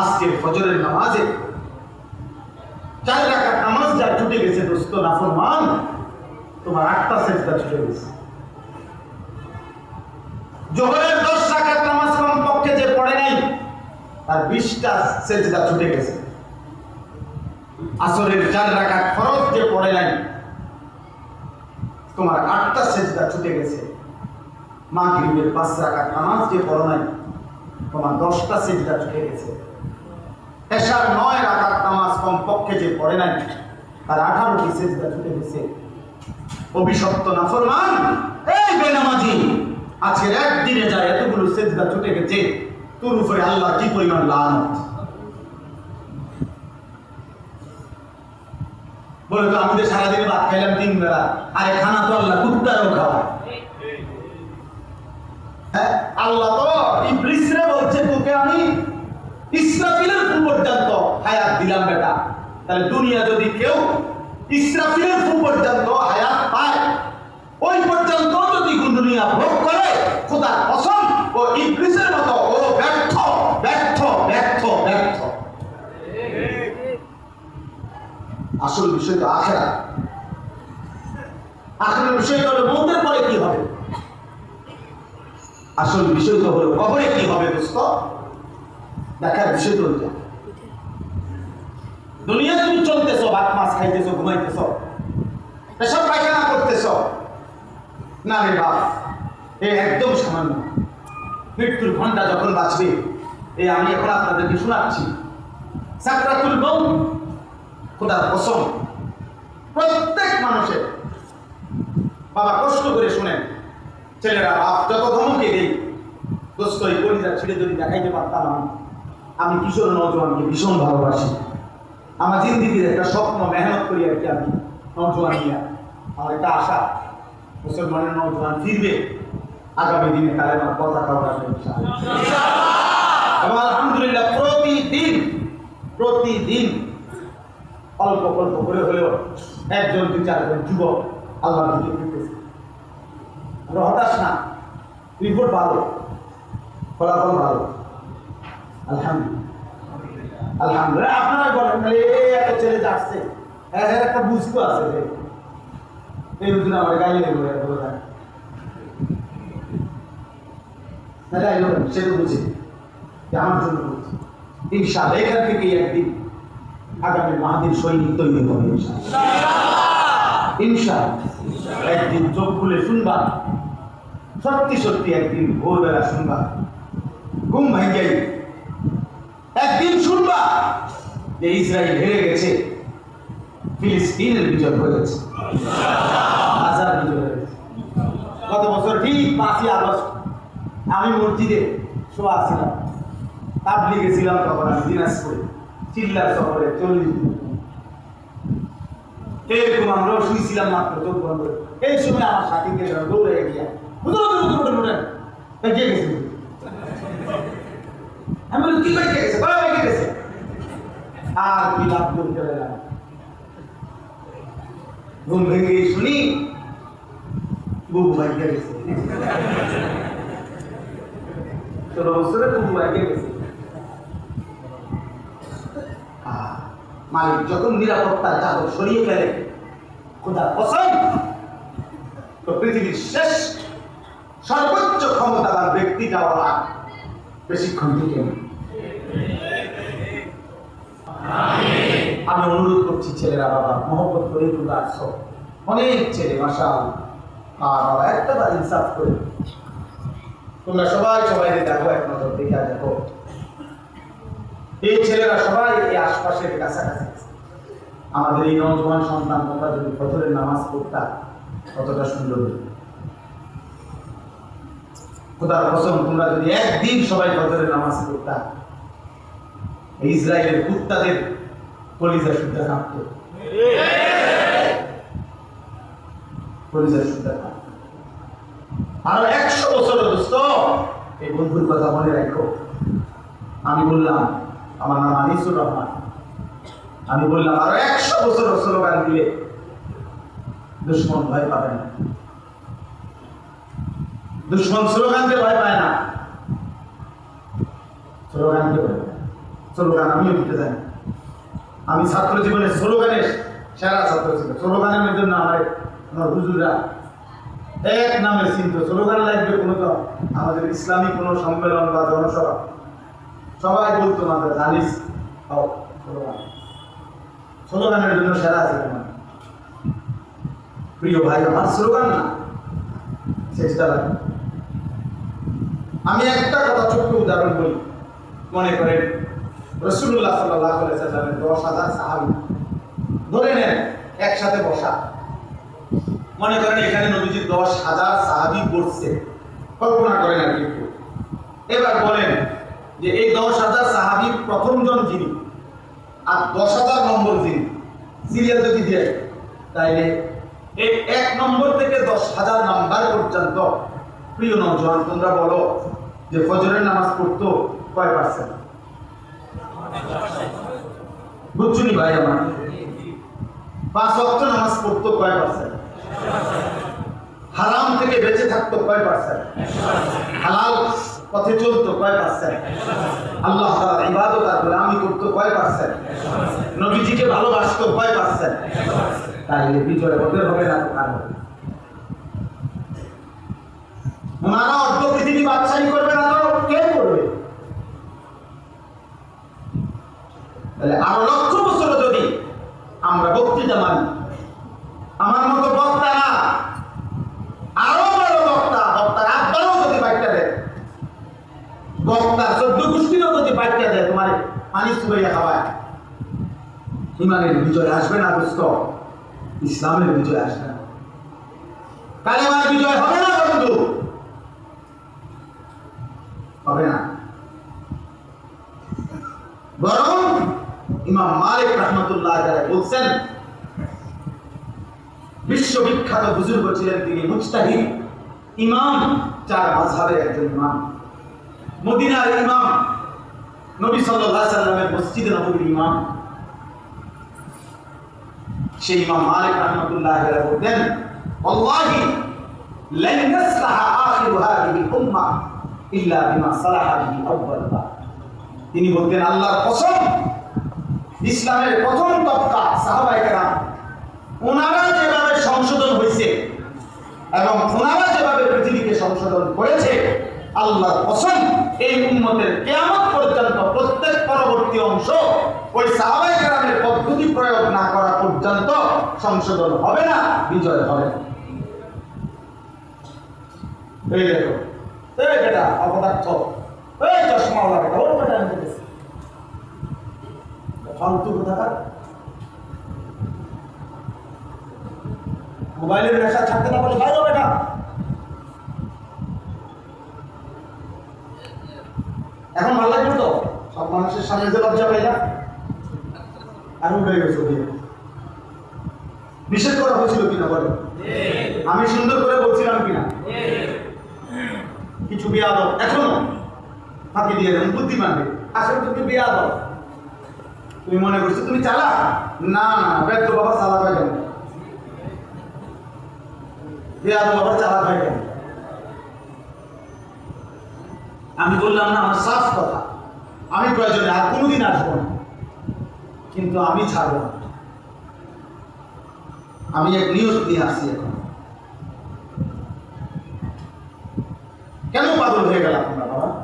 আজকে ফজরের নামাজে। চার রাকাত নামাজ যা ছুটে গেছে দোস্ত, নাফরমান, তোমার আটটা সেজদা ছুটে গেছে। জোহরের দশ রাকাত নামাজ কমপক্ষে যে পড়ে নাই, তার বিশটা সেজদা ছুটে গেছে। আসরের চার রাকাত ফরজ যে পড়ে নাই, তোমার আটটা সেজদা ছুটে গেছে। মাগরিবের পাঁচ রাকাত নামাজ যে পড়ো নাই, তোমার দশটা সেজদা ছুটে গেছে। এশার নয় রাকাত নামাজ কমপক্ষে যে পড়ে নাই তার আঠারোটি সেজদা ছুটে গেছে। অভিশপ্ত নাফরমান এই বেনামাজি আজকের একদিনে যায় এতগুলো সেজদা ছুটে গেছে তোর উপরে আল্লাহ কি পরিমাণ লানত? বলে তো আমি তো সারাদিনে ভাত খাইলাম তিন বেলা আরে খানা তো আল্লাহ কুত্তারও খাওয়ায়। হ্যাঁ, আল্লাহ তো ইবলিসরে বলছে তোকে আমি ইসরাফিলের ফু পর্যন্ত হায়াত দিলাম বেটা। তাহলে দুনিয়া যদি কেউ ইসরাফিলের ফু পর্যন্ত হায়াত পায়, ওই পর্যন্ত যদি দুনিয়া ভোগ করে, খোদার কসম ও ইবলিসের মতো ও ব্যর্থ ব্যর্থ ব্যর্থ ব্যর্থ। আসল বিষয় তো আখেরা আখেরার বিষয় হলো মৌতের পরে কি হবে? আসল বিষয় তো হলো কবরে কি হবে দোস্ত? দেখার বিষয় দুনিয়া তুমি চলতেছো, ভাত, মাছ খাইতেছো, ঘুমাইতেছো এসব পায়খানা করতেছো। না রে বাপ, এ একদম সামান্য। মৃত্যুর ঘণ্টা যখন বাঁচবে এই আমি এখন আপনাদেরকে শোনাচ্ছি। খোদার প্রত্যেক মানুষের বাবা কষ্ট করে শুনেন, ছেলেরা বাপ যত ধমকে দেই দোস্ত এই কলিজা ছেড়ে যদি দেখাইতে পারতাম আমি। আমি কিশোর নজওয়ানকে ভীষণ ভালোবাসি। আমার জিন্দিগির একটা স্বপ্ন, মেহনত করি আর কি আমি নজওয়ান নিয়ে আমার একটা আশা, মুসলমানের নজওয়ান ফিরবে। আগামী দিনে তার আমার পতাকা উঠাবে। এবং আলহামদুলিল্লাহ প্রতিদিন প্রতিদিন অল্প অল্প করে হলেও একজন, দুই, চারজন যুবক আল্লাহ দিকে ফিরতেছে। আমরা হতাশ না, রিপোর্ট ভালো, ফলাফল ভালো। আলহামদুলিল্লাহ। আলহামদুলিল্লাহ। আপনারা বলেন এই একটা ছেলে যাচ্ছে। হ্যাঁ হ্যাঁ একটা আছে যে, এই বুঝুন আমার গাইলে থাকে সে তো বুঝে। আমার জন্য এখান থেকেই একদিন আগামী মাহাদির সৈনিক তৈরি হবে, ইনশাআল্লাহ। একদিন চোখ খুলে শুনবা। সত্যি সত্যি একদিন ভোরবেলা শুনবা। ঘুম ভাঙ্গাই একদিন শুনবা যে ইসরায়েল হেরে গেছে ফিলিস্তিনের বিজয় বিজয় হয়েছে গত বছর ঠিক পাঁচই আগস্ট আমি মসজিদে শোয়া ছিলাম ছিলাম তখন আমি দিনাজপুরে চিল্লার চল্লিশ এই সময় আমার সাথীকে দৌড়ে গিয়া হুজুর গেছে কি বাইকে গেছে আর মালিক যখন নিরাপত্তার চাদর সরিয়ে ফেলে খোদা কসম, তো পৃথিবীর শেষ সর্বোচ্চ ক্ষমতাবান ব্যক্তিটা ওরা বেশিক্ষণ থেকে না। আমি অনুরোধ করছি ছেলেরা, বাবা, মহব্বত করে একটু আসছো অনেক ছেলে মাসা আর বাবা, একটা বার ইনসাফ করে তোমরা সবাই সবাই দেখো, এক নজর দেখে দেখো। এই ছেলেরা সবাই এই আশপাশের কাছাকাছি আমাদের এই নজওয়ান সন্তান, তোমরা যদি নামাজ পড়তা, কতটা সুন্দর। খোদার কসম, তোমরা যদি একদিন সবাই ফজরের নামাজ পড়তা ইসরায়েলের কুত্তাদের কলিজা শুদ্ধা কাঁপত কলিজা শুদ্ধা আরও একশো বছর দোস্ত, এই বন্ধুর কথা মনে রাখো। আমি বললাম, আমার নাম আনিসুর রহমান। আমি বললাম, আরও একশো বছর স্লোগান দিলে দুশ্মন ভয় পাবে না। দুশ্মন স্লোগানকে ভয় পায় না। স্লোগানকে ভয় স্লোগান আমিও দিতে জানি। আমি ছাত্র জীবনে স্লোগানের সেরা ছাত্র ছিল। স্লোগানের জন্য আমার আমার হুজুররা এক নামে চিন্ত। স্লোগান লাগবে কোনো তো আমাদের ইসলামী কোনো সম্মেলন বা জনসভা। সবাই বলতো যে জানিস হও স্লোগান। স্লোগানের জন্য সেরা আছে তোমার প্রিয় ভাই, আমার স্লোগান না, চেষ্টা লাগে। আমি একটা কথা ছোট্ট উদাহরণ বলি। মনে করেন রসুল্লাহ সাল্লাহ সাল্লামের দশ হাজার সাহাবি। ধরে নেন, একসাথে বসা। মনে করেন এখানে নবীজির দশ হাজার সাহাবি পড়ছে কল্পনা করেন আর কি এবার বলেন যে এই দশ হাজার সাহাবি প্রথমজন যিনি, আর দশ হাজার নম্বর যিনি, সিরিয়াল যদি দিয়ে তাইলে এই এক নম্বর থেকে দশ হাজার নাম্বার পর্যন্ত, প্রিয় নজওয়ান, তোমরা বলো যে ফজরের নামাজ পড়তো কয় পার্সেন্ট বুঝছুনি ভাই আমার? পাঁচ অক্ট নামাজ পড়তো কয় পার্সেন্ট? হারাম থেকে বেঁচে থাকতো কয় পার্সেন্ট? হালাল পথে চলতো কয় পার্সেন্ট? আল্লাহ ইবাদত আর গোলামি করতো কয় পার্সেন্ট? নবীজিকে ভালোবাসতো কয় পার্সেন্ট? তাইলে বিজয় হবে না তো ওনারা অর্ধ পৃথিবী বাদশাহী করবে না তো? কে করবে? তাহলে আরও লক্ষ বছর যদি আমরা বক্তৃতা মানি। আমার মতো বক্তা না। আরও বড় বক্তা, বক্তার আব্বারও যদি বাইকটা দেয়। বক্তার চোদ্দ গোষ্ঠীরও যদি বাইকটা দেয়, তোমার পানি চুবাইয়া খাওয়ায়। ইমানের বিজয় আসবে না, দোস্ত। ইসলামের বিজয় আসবে না। কালেমার বিজয় হবে না বন্ধু হবে না বরং ইমাম মালিক রহমতুল্লাহ যারা বলছেন, বিশ্ববিখ্যাত বুজুর্গ ছিলেন তিনি মুজতাহিদ। ইমাম চার মাঝহাবের একজন ইমাম। মদিনার ইমাম নবী আলাইহি সাল্লামের মসজিদে নববীর ইমাম। সেই ইমাম মালিক রহমতুল্লাহ বলতেন ওয়াল্লাহি লান ইয়াসলাহা আখিরু হাদিহি উম্মাহ ইল্লা বিমা সালাহা বিহি আউয়ালুহা তিনি বলতেন, আল্লাহর কসম ইসলামের প্রথম তবকা সাহাবায়ে কেরাম। ওনারা যেভাবে সংশোধন হয়েছে এবং ওনারা যেভাবে পৃথিবীকে সংশোধন করেছে, আল্লাহর কসম, এই উম্মতের কেয়ামত পর্যন্ত প্রত্যেক পরবর্তী অংশ ওই সাহাবাই পদ্ধতি প্রয়োগ না করা পর্যন্ত সংশোধন হবে না, বিজয় হবে এই দেখো, এই বেটা অপদার্থ, এই চশমাওয়ালা বেটা, ওর বেটা ফালতু কোথাকার মোবাইলের নেশা ছাড়তে না পারলে বাইরে বেটা এখন ভালো লাগবে তো? সব মানুষের সামনে যে লজ্জা পাই না? এখন হয়ে গেছে নিষেধ করা হয়েছিল কিনা বলে আমি সুন্দর করে বলছিলাম কিনা? কিছু বিয়াদব এখনও ফাঁকি দিয়ে দেন, বুদ্ধিমান আসলে তুমি বিয়াদব। তুমি মনে করছ তুমি চালা না না ব্যর্থ বাবা চালা পাই কেন বাবা চালা পাই কেন আমি বললাম, না, আমার সাফ কথা। আমি প্রয়োজনে আর কোনোদিন আসব না। কিন্তু আমি ছাড়বো না। আমি এক নিয়ত নিয়ে আসছি এখন। কেন পাগল হয়ে গেলাম আমরা, বাবা?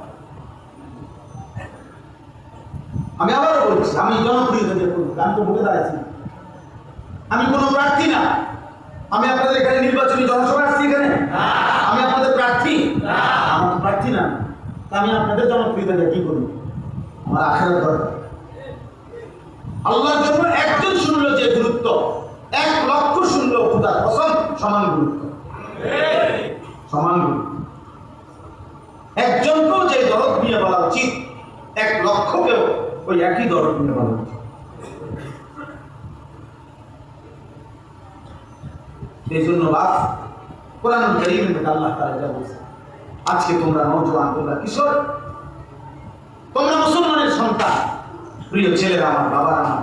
আমি আবারও বলছি আমি জনপ্রিয় আমি তো দাঁড়াচ্ছি না। আমি কোনো প্রার্থী না। আমি আপনাদের এখানে নির্বাচনী জনসভা আসছি এখানে? আমি আপনাদের প্রার্থী? আমার প্রার্থী না। তা আমি আপনাদের জনপ্রিয়তা কি করব আমার আখেরাত দরকার আল্লাহর জন্য একজন শুনলো যে গুরুত্ব এক লক্ষ শুনলো খুদার কসম সমান গুরুত্ব। সমান গুরুত্ব। একজনকেও যে দরদ নিয়ে বলা উচিত এক লক্ষকেও ওই একই দরদ নিয়ে জন্য বাপ কোরআন আল্লাহ তাআলা যা বলছে, আজকে তোমরা নওজোয়ান তোমরা কিশোর, তোমরা মুসলমানের সন্তান, প্রিয় ছেলেরা আমার আমার,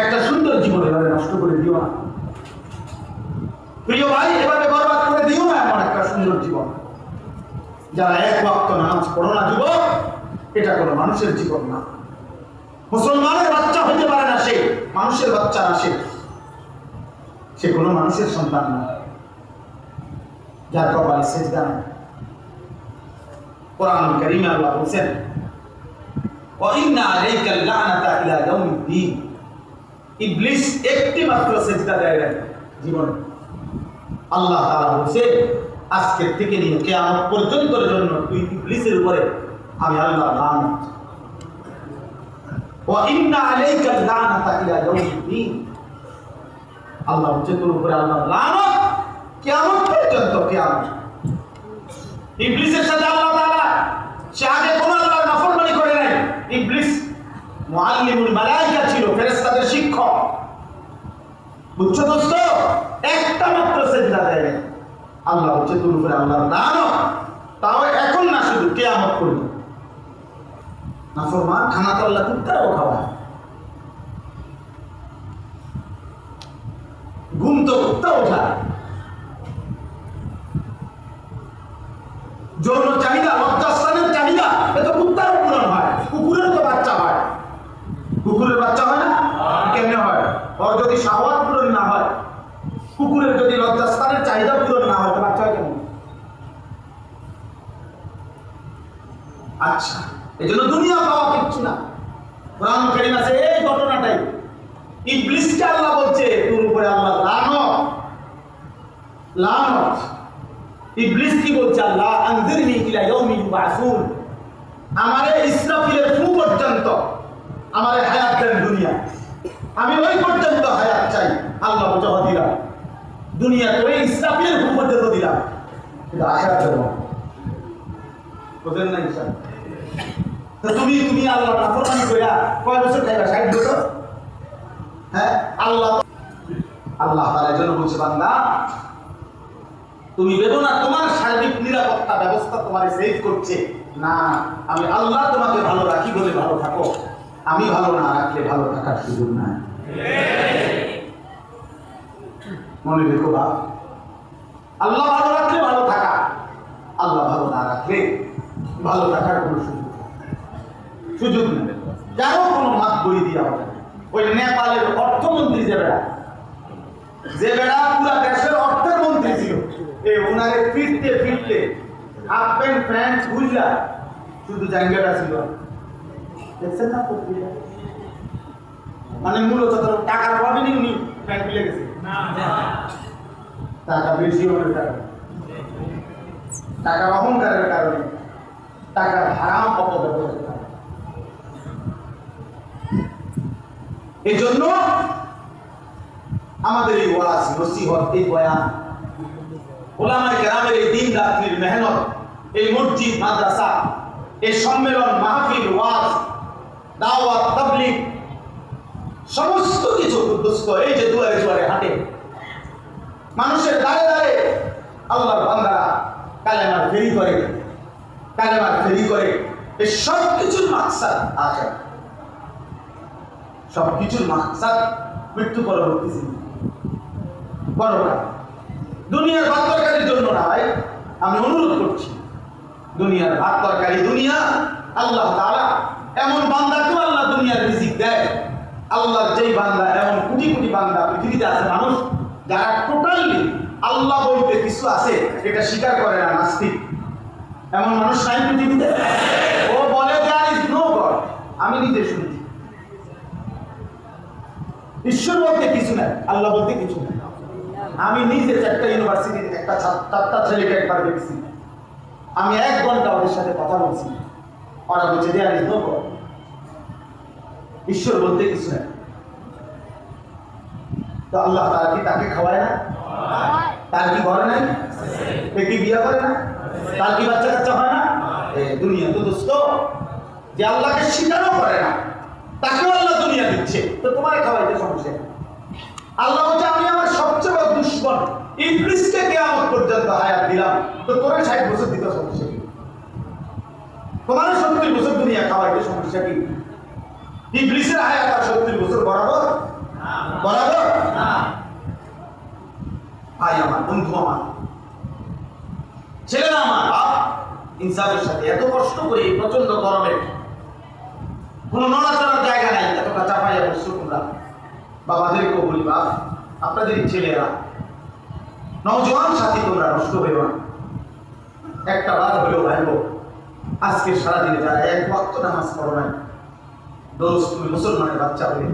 একটা সুন্দর জীবন এভাবে নষ্ট করে দিও না। প্রিয় ভাই, এভাবে বরবাদ করে দিও না, এমন একটা সুন্দর জীবন। যারা এক ওয়াক্ত নামাজ পড়ো না, যুবক এটা কোনো মানুষের জীবন না। মুসলমানের বাচ্চা হইতে পারে না সে, মানুষের বাচ্চা না সে। সে কোনো মানুষের সন্তান না। যার কপালে সেজদা না কোরআন করিমে আল্লাহ বলছেন একটি মাত্র আল্লাহ আজকের থেকে নিয়ে কেয়ামত পর্যন্তর জন্য তুই ইবলিসের উপরে আমি আল্লাহ লানত وَإِنَّ عَلَيْكَ اللَّعْنَةَ إِلَى يَوْمِ الدِّينِ আল্লাহ হচ্ছে তোর উপরে আল্লাহ লানত কিয়ামত পর্যন্ত কিয়ামত ইবলিসের সাথে আল্লাহ তাআলা সে আগে কোন আল্লাহর নাফরমানি করে নাই ইবলিস মুআল্লিমুল মালাইকা ছিল ফেরেশতাদের শিক্ষক বুঝছো দোস্ত একটা মাত্র সেজদা দেয় নাই। আল্লাহ হচ্ছে তোর উপরে আল্লাহর লানত তাও এখন না শুধু কিয়ামত পর্যন্ত নাফরমান খানা তো আল্লাহ কুত্তারাও খাওয়ায় ঘুম তো কুত্তা ওঠায় যৌন চাহিদা লজ্জাস্থানের চাহিদা এ তো কুত্তারও পূরণ হয়। কুকুরের তো বাচ্চা হয়। কুকুরের বাচ্চা হয় না? কেমনে হয়? ওর যদি শাহওয়াত পূরণ না হয় কুকুরের যদি লজ্জাস্থানের চাহিদা পূরণ না হয় তো বাচ্চা হয় কেমন? আচ্ছা। এই জন্য দুনিয়া পাওয়া কিচ্ছু না। কোরআন কারিম আছে, এই ঘটনাটাই। ইবলিসকে আল্লাহ বলছে, তোর উপরে আল্লাহ লানত। লানত। ইবলিস কি বলছে? আল্লাহ আনজিরনি ইলা ইয়াউমি ইউবাসুন। আমারে ইসরাফিলের ফু পর্যন্ত আমারে হায়াত দেন দুনিয়া। আমি ওই পর্যন্ত হায়াত চাই। আল্লাহ বলছে "হ দিলাম। দুনিয়া তোরে ইসরাফিলের ফু পর্যন্ত দিলাম। কিন্তু আখিরাত দেব না। বুঝলেন না ইনশাল তুমি তুমি আল্লাহ নাফরমানি কইরা কয় বছর খাইবা? 60 বছর? হ্যাঁ? আল্লাহ আল্লাহ তাআলা জন্য বলছে, বান্দা, তুমি ভেবো না তোমার সার্বিক নিরাপত্তা ব্যবস্থা তোমার করছে। না, আমি আল্লাহ তোমাকে ভালো রাখি বলে ভালো থাকো। আমি ভালো না রাখলে ভালো থাকার সুযোগ নাই। মনে রেখো বাপ আল্লাহ ভালো রাখলে ভালো থাকা। আল্লাহ ভালো না রাখলে ভালো থাকার কোনো সুযোগ। সুযোগ নেই যারও কোনো মাত বই দেওয়া হবে। ওই নেপালের অর্থমন্ত্রী যে বেড়া যে বেড়া পুরা দেশের অর্থের মন্ত্রী ছিল। এই ওনারে ফিরতে ফিরতে হাফ প্যান্ট প্যান্ট বুঝলা শুধু জায়গাটা ছিল। দেখছেন না পত্রিকা? মানে মূলত তোর টাকার অভাবে উনি প্যান্ট খুলে গেছে। টাকা বেশি হওয়ার টাকা টাকার অহংকারের কারণে। টাকার হারাম অপব্যবহারের এই জন্য আমাদের এই ওয়াজ, নসিহত, এই বয়ান, ওলামায়ে কেরামের এই দিন রাত্রির মেহনত, এই মসজিদ, মাদ্রাসা, এই সম্মেলন, মাহফিল, ওয়াজ, দাওয়াত, তাবলিগ, সমস্ত কিছু দোস্ত এই যে দুয়ারে দুয়ারে হাঁটে। মানুষের দাঁড়ে দাঁড়ে আল্লাহর বান্দারা কালেমার ফেরি করে, কালেমার ফেরি করে, এই সব কিছুর মাকসাদ আছে সব কিছুর মাকসাদ মৃত্যু পরবর্তী জীবন বড়রা দুনিয়ার ভাত তরকারির জন্য না ভাই, আমি অনুরোধ করছি, দুনিয়ার ভাত তরকারি, দুনিয়া আল্লাহ তাআলা এমন বান্দাকেও আল্লাহ দুনিয়ার রিজিক দেয়। আল্লাহর যেই বান্দা, এমন কোটি কোটি বান্দা পৃথিবীতে আছে মানুষ যারা টোটালি আল্লাহ বলতে কিছু আছে এটা স্বীকার করে না, নাস্তিক। এমন মানুষ নাই পৃথিবীতে। ও বলে দেয়ার নো আমি নিজে শুনছি। ঈশ্বর বলতে কিছু নাই, আল্লাহ বলতে কিছু নাই। আমি নিজে চারটা ইউনিভার্সিটির একটা চারটা ছেলেকে একবার দেখছি। আমি এক ঘণ্টা ওদের সাথে কথা বলছি। ওরা বলছে নো গড ঈশ্বর বলতে কিছু নাই। তো আল্লাহ তার কি তাকে খাওয়ায় না? তার কি ঘরে নাই? কি বিয়ে করে না? তার কি বাচ্চা কাচ্চা হয় না? দুনিয়া তো দোস্ত, যে আল্লাহকে স্বীকারও করে না তাকেও আল্লাহ দুনিয়া দিচ্ছে। তো তোমার খাওয়াইতে সমস্যা আল্লাহ বলছে, আমি আমার সবচেয়ে বড় দুশ্মন। ইবলিসকে কিয়ামত পর্যন্ত হায়াত দিলাম। তো তোরে 60 বছর দিতে সমস্যা কি? তোমার 70 বছর দুনিয়া খাওয়াইতে সমস্যা কি? ইবলিসের হায়াত আর 70 বছর বরাবর? বরাবর? ভাই আমার, বন্ধু আমার, ছেলেরা আমার, বাপ, ইনসাফের সাথে এত কষ্ট করে এই প্রচণ্ড গরমে কোনো নড়াচড়ার জায়গা নাই, এতটা চাপাইয়া বসছো তোমরা বাবাদেরকেও বলি বাপ, আপনাদের ছেলেরা নওজোয়ান সাথী তোমরা নষ্ট হইও না। একটা বার হলেও ভাইব, আজকে সারাদিনে যারা এক ওয়াক্ত নামাজ পড়ো নাই দোষ তুমি মুসলমানের বাচ্চা হয়ে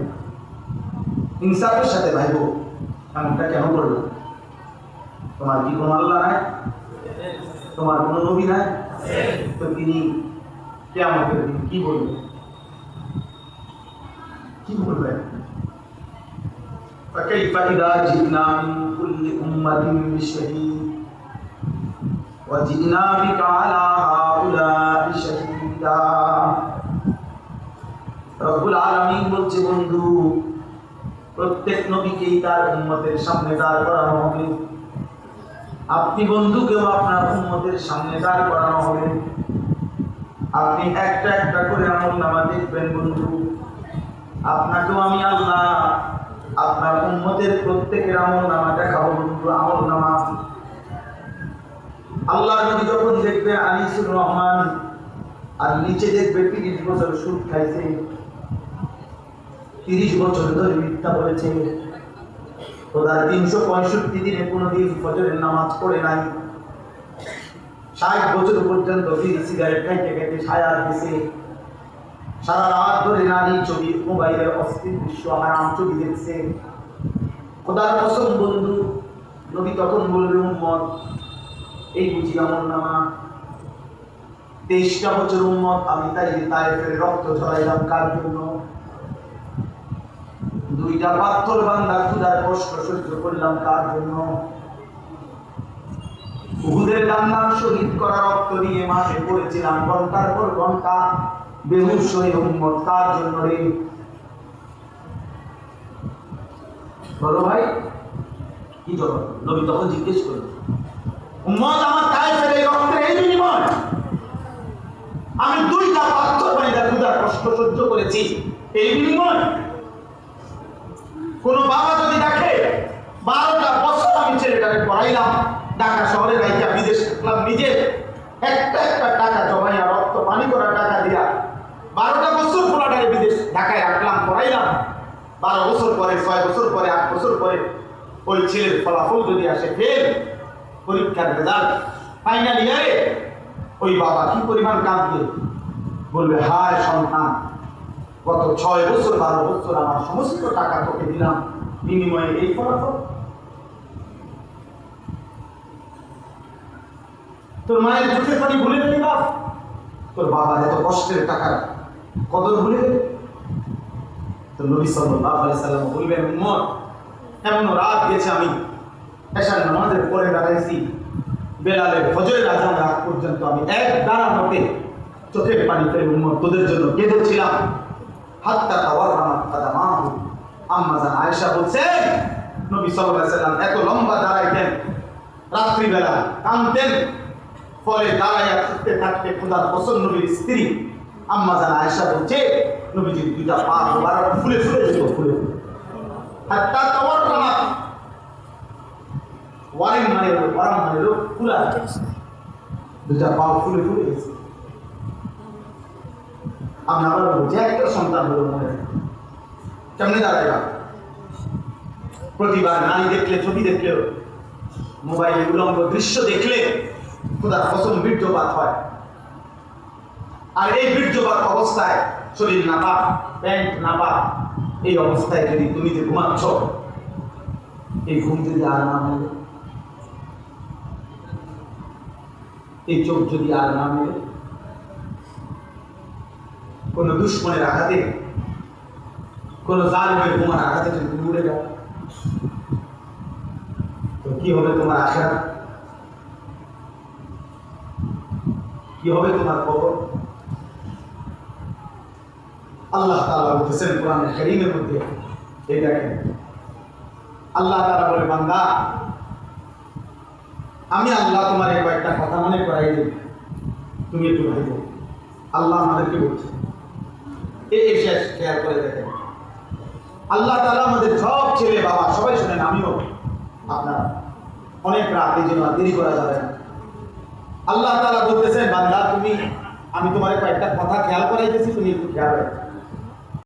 ইনসাফের সাথে ভাইব, এমনটা কেন করল তোমার কি কোনো আল্লাহ নাই? তোমার কোনো নবী নাই? তো তিনি কেমন কি বলবেন কি বলবেন فكيف إذا جئنا من كل أمة بشهيد وجئنا بك على هؤلاء شهيدا রব্বুল আলামিন বলছে বন্ধু প্রত্যেক নবীকেই তার উম্মতের সামনে দাঁড় করানো হবে আপনি বন্ধুকেও আপনার উম্মতের সামনে দাঁড় করানো হবে আপনি একটা একটা করে আমল নামা দেখবেন বন্ধু আপনাকেও আমি আল্লাহ, আপনার উম্মতের প্রত্যেকের আমল নামা দেখাবো, বন্ধু, আমল নামা। আল্লাহ নবী যখন দেখবে আনিসুর রহমান, আর নিচে দেখবে তিরিশ বছর সুদ খাইছে, তিরিশ বছর ধরে মিথ্যা বলেছে, খোদার তিনশো পঁয়ষট্টি দিনে কোনোদিন ফজরের নামাজ পড়ে নাই। ষাট বছর পর্যন্ত বিড়ি, সিগারেট খাইতে খাইতে ছায়া দিছে। সারা রাত ধরে নারী ছবি, মোবাইলে অস্থির দৃশ্য, হারাম ছবি দেখছে। খোদার কসম বন্ধু, নবী তখন বলবে উম্মত, এই বুঝি আমার নামা তেইশটা বছর উম্মত, আমি তাই তাই ফেরে রক্ত ঝরাইলাম, কার জন্য? দুইটা পাথর বান্ধা ক্ষুদার কষ্ট সহ্য করলাম, কার জন্য? উহুদের কান্নার শহীদ করা রক্ত নিয়ে মাঠে পড়েছিলাম, ঘণ্টার পর ঘণ্টা বেহুশ হয়ে উম্মত জন্য বলো ভাই, কি জবাব? নবী তখন জিজ্ঞেস করল উম্মত আমার তাই ফেলে রক্তের এই বিনিময় আমি দুইটা পাথর বান্ধা ক্ষুদার কষ্ট সহ্য করেছি, এই বিনিময় কোন বাবা যদি দেখে, বারোটা বছর আমি ছেলেটাকে পড়াইলাম, ঢাকা শহরে রাইকা বিদেশ থাকলাম নিজে, একটা একটা টাকা জমাইয়া রক্ত পানি করা টাকা দিয়া বারোটা বছর পোলাটারে বিদেশ ঢাকায় রাখলাম, পড়াইলাম। বারো বছর পরে, ছয় বছর পরে, আট বছর পরে ওই ছেলের ফলাফল যদি আসে ফেল পরীক্ষার রেজাল্ট ফাইনাল ইয়ারে ওই বাবা কি পরিমাণ কাঁদবে? বলবে, হায় সন্তান, গত ছয় বছর, বারো বছর আমার সমস্ত টাকা তোকে দিলাম, বিনিময়ে এই ফলাফল। তোর মায়ের চোখের পানি ভুলে গেলি বাপ? তোর বাবার এত কষ্টের টাকা কদর ভুলে গেলি? তো নবী সাল্লাল্লাহু আলাইহি সাল্লাম বলবেন, উম্মত এমন রাত গেছে আমি। এশার নামাজের পরে দাঁড়াইছি। বেলালের ফজরের আজান রাত পর্যন্ত আমি এক দাঁড়া হতে চোখের পানি ফেলে উম্মত তোদের জন্য কেঁদেছিলাম হাত্তা তাওয়াররামাত কাদামাহু আম্মা জান আয়েশা বলছেন নবী সাল্লাল্লাহু আলাইহি সাল্লাম এত লম্বা দাঁড়াইতেন, রাত্রিবেলা কাঁদতেন ফলে দাঁড়াইয়া থাকতে থাকতে খোদার পছন্দ নবীর স্ত্রী। আম্মা জান আয়েশা বলছে নবীজির দুইটা পা বার ফুলে ফুলে যেত, ফুলে মানে মানে দুইটা পা ফুলে ফুলে গেছে। আমি আবার যে একটা সন্তান হলো প্রতিবার নারী দেখলে, ছবি দেখলে, মোবাইলে উলঙ্গ দৃশ্য দেখলে খোদার ফসল বীর্যপাত হয়। আর এই বীর্যপাত অবস্থায় শরীর নাপা প্যান্ট নাপা এই অবস্থায় যদি তুমি যে ঘুমাচ্ছ এই ঘুম যদি আর না মেলে এই চোখ যদি আর না মেলে কোন দুশ্মনের আঘাতে কোন জালিমের বোমার আঘাতে যদি তুমি উড়ে যাও তো কি হবে তোমার আশা কি হবে তোমার খবর আল্লাহ তাআলা বলতেছেন কোরআন কারীমের মধ্যে এই দেখেন। আল্লাহ তাআলা বলে, বান্দা, আমি আল্লাহ তোমার কয়েকটা কথা মনে করাই দিই তুমি একটু ভাইব আল্লাহ আমাদেরকে বলছে। এই শেষ, খেয়াল করে দেখেন। আল্লাহ তালা আমাদের সব ছেলে বাবা, সবাই শোনেন, আমিও। আপনার অনেক রাত এই জন্য দেরি করা যাবে না। আল্লাহ তাআলা বলতেছেন, বান্দা, তুমি, আমি তোমার কয়েকটা কথা খেয়াল করাইতেছি, তুমি একটু খেয়াল রাখো।